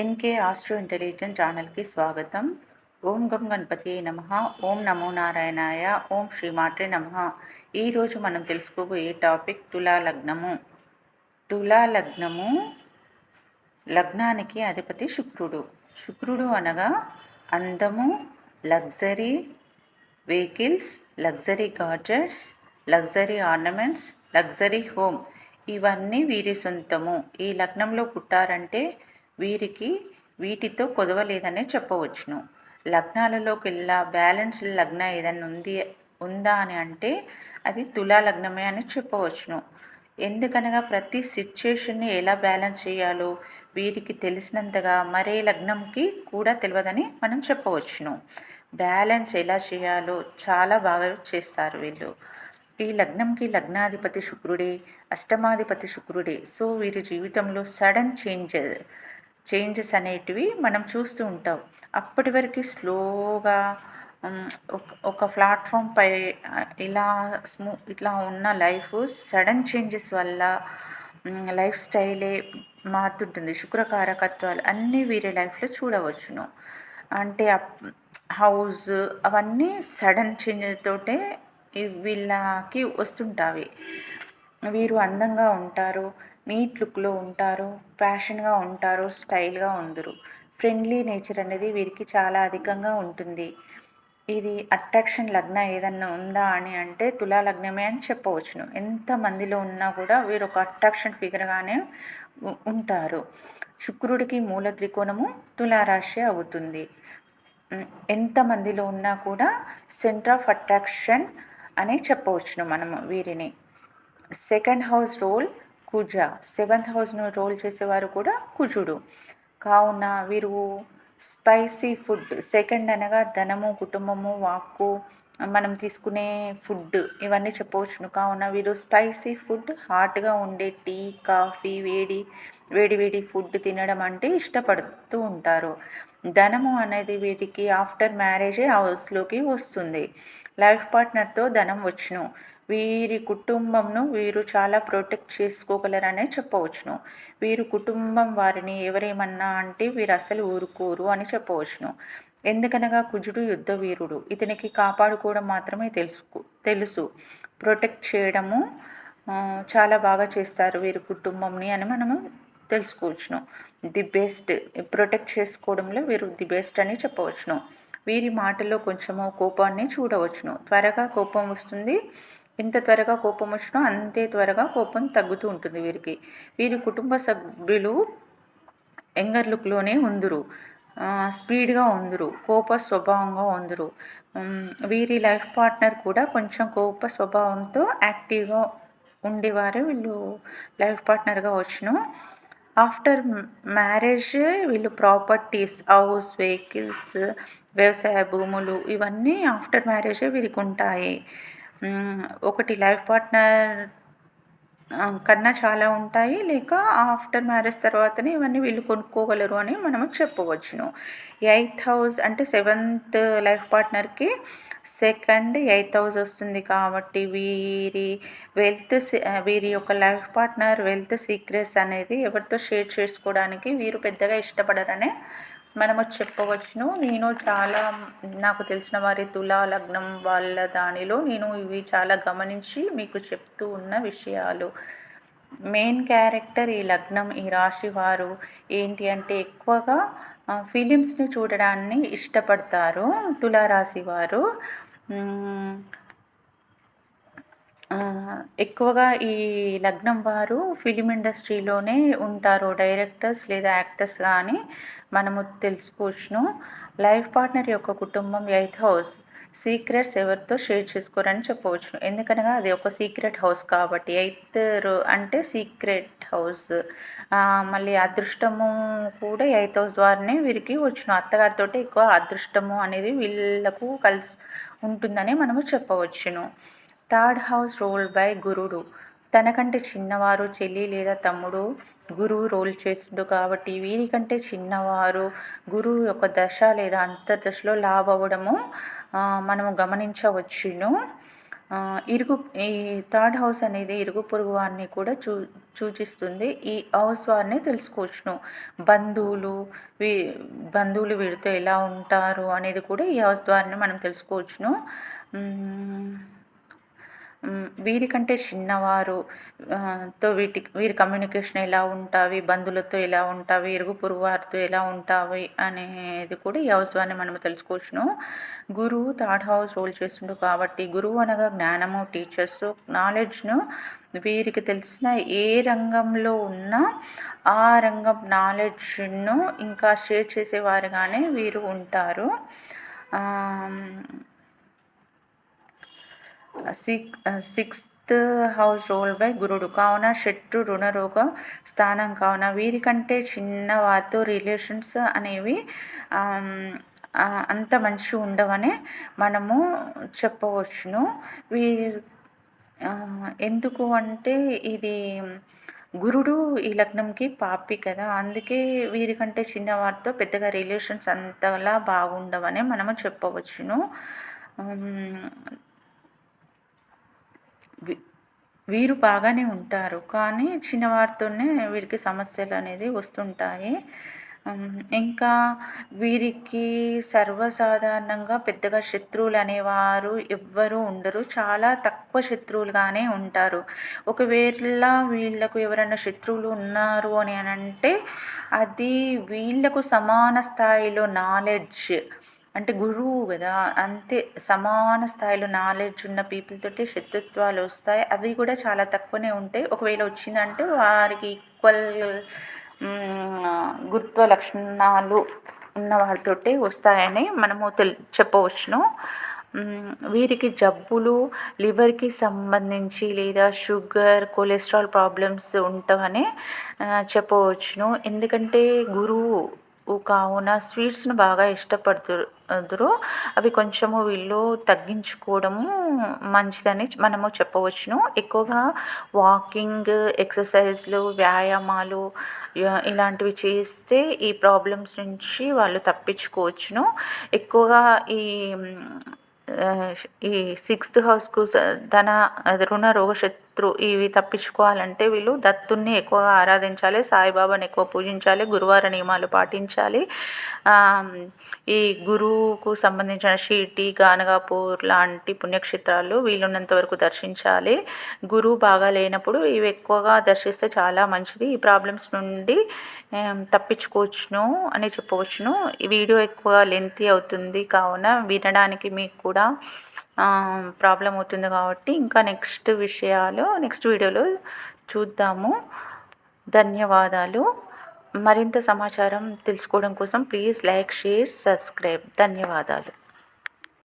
NK astro intelligent ఛానల్కి స్వాగతం. ఓం గం గణపతి నమ. ఓం నమో నారాయణాయ. ఓం శ్రీ మాట్రి నమ ఈరోజు మనం తెలుసుకోబోయే టాపిక్ తులా లగ్నము. తులా లగ్నము లగ్నానికి అధిపతి శుక్రుడు. శుక్రుడు అనగా అందము luxury vehicles luxury gadgets luxury ornaments luxury home ఇవన్నీ వీరి సొంతము. ఈ లగ్నంలో పుట్టారంటే వీరికి వీటితో కుదవలేదనే చెప్పవచ్చును. లగ్నాలలోకి వెళ్ళా బ్యాలెన్స్ లగ్న ఏదైనా ఉంది ఉందా అని అంటే అది తులా లగ్నమే అని చెప్పవచ్చును. ఎందుకనగా ప్రతి సిచ్యుయేషన్ని ఎలా బ్యాలెన్స్ చేయాలో వీరికి తెలిసినంతగా మరే లగ్నంకి కూడా తెలియదని మనం చెప్పవచ్చును. బ్యాలెన్స్ ఎలా చేయాలో చాలా బాగా చేస్తారు వీళ్ళు. ఈ లగ్నంకి లగ్నాధిపతి శుక్రుడే అష్టమాధిపతి శుక్రుడే. సో వీరి జీవితంలో సడన్ చేంజ్ చేంజెస్ అనేటివి మనం చూస్తూ ఉంటాం. అప్పటి వరకు స్లోగా ఒక ప్లాట్ఫామ్ పై ఇలా స్మూ ఇట్లా ఉన్న లైఫ్ సడన్ చేంజెస్ వల్ల లైఫ్ స్టైలే మారుతుంటుంది. శుక్రకారకత్వాలు అన్నీ వీరి లైఫ్లో చూడవచ్చును. అంటే హౌస్ అవన్నీ సడన్ చేంజ్తోటే వీళ్ళకి వస్తుంటావి. వీరు అందంగా ఉంటారు. నీట్ లుక్లో ఉంటారు ఫ్యాషన్గా ఉంటారు స్టైల్గా ఉందరు. ఫ్రెండ్లీ నేచర్ అనేది వీరికి చాలా అధికంగా ఉంటుంది. ఇది అట్రాక్షన్ లగ్న ఏదన్నా ఉందా అని అంటే తులా లగ్నమే అని చెప్పవచ్చును. ఎంత మందిలో ఉన్నా కూడా వీరు ఒక అట్రాక్షన్ ఫిగర్గానే ఉంటారు. శుక్రుడికి మూల త్రికోణము తులారాశి అవుతుంది. ఎంతమందిలో ఉన్నా కూడా సెంటర్ ఆఫ్ అట్రాక్షన్ అని చెప్పవచ్చును మనము వీరిని. సెకండ్ హౌస్ రోల్ కుజ. సెవెంత్ హౌస్ను రోల్ చేసేవారు కూడా కుజుడు. కావున వీరు స్పైసీ ఫుడ్ సెకండ్ అనగా ధనము కుటుంబము వాక్కు మనం తీసుకునే ఫుడ్ ఇవన్నీ చెప్పవచ్చును. కావున వీరు స్పైసీ ఫుడ్ హాట్గా ఉండే టీ కాఫీ వేడి వేడి వేడి ఫుడ్ తినడం అంటే ఇష్టపడుతూ ఉంటారు. ధనము అనేది వీరికి ఆఫ్టర్ మ్యారేజే హౌస్లోకి వస్తుంది. లైఫ్ పార్ట్నర్తో ధనం వచ్చును. వీరి కుటుంబంను వీరు చాలా ప్రొటెక్ట్ చేసుకోగలరనే చెప్పవచ్చును. వీరు కుటుంబం వారిని ఎవరేమన్నా అంటే వీరు అసలు ఊరుకోరు అని చెప్పవచ్చును. ఎందుకనగా కుజుడు యుద్ధ వీరుడు. ఇతనికి కాపాడుకోవడం మాత్రమే తెలుసు తెలుసు. ప్రొటెక్ట్ చేయడము చాలా బాగా చేస్తారు వీరి కుటుంబంని అని మనము తెలుసుకోవచ్చును. ది బెస్ట్ ప్రొటెక్ట్ చేసుకోవడంలో వీరు ది బెస్ట్ అని చెప్పవచ్చును. వీరి మాటల్లో కొంచెము కోపాన్ని చూడవచ్చును. త్వరగా కోపం వస్తుంది. ఎంత త్వరగా కోపం వచ్చినా అంతే త్వరగా కోపం తగ్గుతూ ఉంటుంది వీరికి. వీరి కుటుంబ సభ్యులు యంగర్ లుక్లోనే ఉందరు. స్పీడ్గా ఉందరు. కోప స్వభావంగా ఉందరు. వీరి లైఫ్ పార్ట్నర్ కూడా కొంచెం కోప స్వభావంతో యాక్టివ్గా ఉండేవారు వీళ్ళు లైఫ్ పార్ట్నర్గా వచ్చును. ఆఫ్టర్ మ్యారేజ్ వీళ్ళు ప్రాపర్టీస్ హౌస్ వెహికల్స్ వ్యవసాయ భూములు ఇవన్నీ ఆఫ్టర్ మ్యారేజే వీరికి ఉంటాయి. ఒకటి లైఫ్ పార్ట్నర్ కన్నా చాలా ఉంటాయి. లేక ఆఫ్టర్ మ్యారేజ్ తర్వాతనే ఇవన్నీ వీళ్ళు కొనుక్కోగలరు అని మనము చెప్పవచ్చును. ఎయిత్ హౌస్ అంటే సెవెంత్ లైఫ్ పార్ట్నర్కి సెకండ్ ఎయిత్ హౌస్ వస్తుంది కాబట్టి వీరి వెల్త్ వీరి యొక్క లైఫ్ పార్ట్నర్ వెల్త్ సీక్రెట్స్ అనేది ఎవరితో షేర్ చేసుకోవడానికి వీరు పెద్దగా ఇష్టపడరనే మనము చెప్పవచ్చును. నేను చాలా నాకు తెలిసిన వారి తులా లగ్నం వాళ్ళ దానిలో నేను ఇవి చాలా గమనించి మీకు చెప్తూ ఉన్న విషయాలు. మెయిన్ క్యారెక్టర్ ఈ లగ్నం ఈ రాశి వారు ఏంటి అంటే ఎక్కువగా ఫిలిమ్స్ని చూడడాన్ని ఇష్టపడతారు తులారాశి వారు. ఎక్కువగా ఈ లగ్నం వారు ఫిలిం ఇండస్ట్రీలోనే ఉంటారు డైరెక్టర్స్ లేదా యాక్టర్స్ కానీ మనము తెలుసుకోవచ్చును. లైఫ్ పార్ట్నర్ యొక్క కుటుంబం ఎయిత్ హౌస్ సీక్రెట్స్ ఎవరితో షేర్ చేసుకోరని చెప్పవచ్చు ఎందుకనగా అది ఒక సీక్రెట్ హౌస్ కాబట్టి ఎయిత్ అంటే సీక్రెట్ హౌస్. మళ్ళీ అదృష్టము కూడా ఎయిత్ హౌస్ ద్వారానే వీరికి వచ్చిన. అత్తగారితో ఎక్కువ అదృష్టము అనేది వీళ్ళకు కలిసి ఉంటుందని మనము చెప్పవచ్చును. థర్డ్ హౌస్ రోల్ బై గురుడు. తనకంటే చిన్నవారు చెల్లి లేదా తమ్ముడు గురువు రోల్ చేస్తుండు కాబట్టి వీరికంటే చిన్నవారు గురువు యొక్క దశ లేదా అంతర్దశలో లాభ అవ్వడము మనము గమనించవచ్చును. ఇరుగు ఈ థర్డ్ హౌస్ అనేది ఇరుగు పొరుగు వారిని కూడా చూ సూచిస్తుంది ఈ హౌస్ వారిని తెలుసుకోవచ్చును. బంధువులు వీ బంధువులు వీరితో ఎలా ఉంటారు అనేది కూడా ఈ హౌస్ ద్వారానే మనం తెలుసుకోవచ్చును. వీరికంటే చిన్నవారు తో వీటి వీరి కమ్యూనికేషన్ ఎలా ఉంటావి బంధువులతో ఎలా ఉంటావి ఇరుగు పొరుగు వారితో ఎలా ఉంటావి అనేది కూడా ఈ హౌస్ ద్వారా మనం తెలుసుకోవచ్చును. గురువు థర్డ్ హౌస్ రోల్ చేస్తుండు కాబట్టి గురువు అనగా జ్ఞానము టీచర్స్ నాలెడ్జ్ను వీరికి తెలిసిన ఏ రంగంలో ఉన్నా ఆ రంగం నాలెడ్జ్ను ఇంకా షేర్ చేసేవారుగానే వీరు ఉంటారు. Sick sixth house role by గురుడు. కావున శత్రు రుణరోగ స్థానం. కావున వీరికంటే చిన్న వారితో రిలేషన్స్ అనేవి అంత మంచి ఉండవని మనము చెప్పవచ్చును. వీరి ఎందుకు అంటే ఇది గురుడు ఈ లగ్నంకి పాపి కదా. అందుకే వీరికంటే చిన్నవారితో పెద్దగా రిలేషన్స్ అంతలా బాగుండవని మనము చెప్పవచ్చును. వీరు బాగానే ఉంటారు. కానీ చిన్నవారితోనే వీరికి సమస్యలు అనేది వస్తుంటాయి. ఇంకా వీరికి సర్వసాధారణంగా పెద్దగా శత్రువులు అనేవారు ఎవ్వరూ ఉండరు. చాలా తక్కువ శత్రువులుగానే ఉంటారు. ఒకవేళ వీళ్ళకు ఎవరైనా శత్రువులు ఉన్నారు అని అంటే అది వీళ్ళకు సమాన స్థాయిలో నాలెడ్జ్ అంటే గురువు కదా అంతే సమాన స్థాయిలో నాలెడ్జ్ ఉన్న పీపుల్ తోటి శత్రుత్వాలు వస్తాయి. అవి కూడా చాలా తక్కువనే ఉంటాయి. ఒకవేళ వచ్చిందంటే వారికి ఈక్వల్ గురుత్వ లక్షణాలు ఉన్న వారితోటే వస్తాయని మనము తెల్ చెప్పవచ్చును. వీరికి జబ్బులు లివర్కి సంబంధించి లేదా షుగర్ కొలెస్ట్రాల్ ప్రాబ్లమ్స్ ఉంటామని చెప్పవచ్చును. ఎందుకంటే గురువు కావున స్వీట్స్ను బాగా ఇష్టపడుతురు అవి కొంచెము వీళ్ళు తగ్గించుకోవడము మంచిదని మనము చెప్పవచ్చును. ఎక్కువగా వాకింగ్ ఎక్సర్సైజ్లు వ్యాయామాలు ఇలాంటివి చేస్తే ఈ ప్రాబ్లమ్స్ నుంచి వాళ్ళు తప్పించుకోవచ్చును. ఎక్కువగా ఈ ఈ సిక్స్త్ హౌస్కు ధన రుణ త్రూ ఇవి తప్పించుకోవాలంటే వీళ్ళు దత్తుని ఎక్కువగా ఆరాధించాలి సాయిబాబాని ఎక్కువ పూజించాలి గురువార నియమాలు పాటించాలి. ఈ గురువుకు సంబంధించిన షీటి గానగాపూర్ లాంటి పుణ్యక్షేత్రాలు వీలున్నంత వరకు దర్శించాలి. గురువు బాగా లేనప్పుడు ఇవి ఎక్కువగా దర్శిస్తే చాలా మంచిది. ఈ ప్రాబ్లమ్స్ నుండి తప్పించుకోవచ్చును అని చెప్పవచ్చును. ఈ వీడియో ఎక్కువ లెంతీ అవుతుంది కావున వినడానికి మీకు కూడా ప్రాబ్లం అవుతుంది కాబట్టి ఇంకా నెక్స్ట్ విషయాలు నెక్స్ట్ వీడియోలో చూద్దాము. ధన్యవాదాలు. మరింత సమాచారం తెలుసుకోవడం కోసం ప్లీజ్ లైక్ షేర్ సబ్స్క్రైబ్. ధన్యవాదాలు.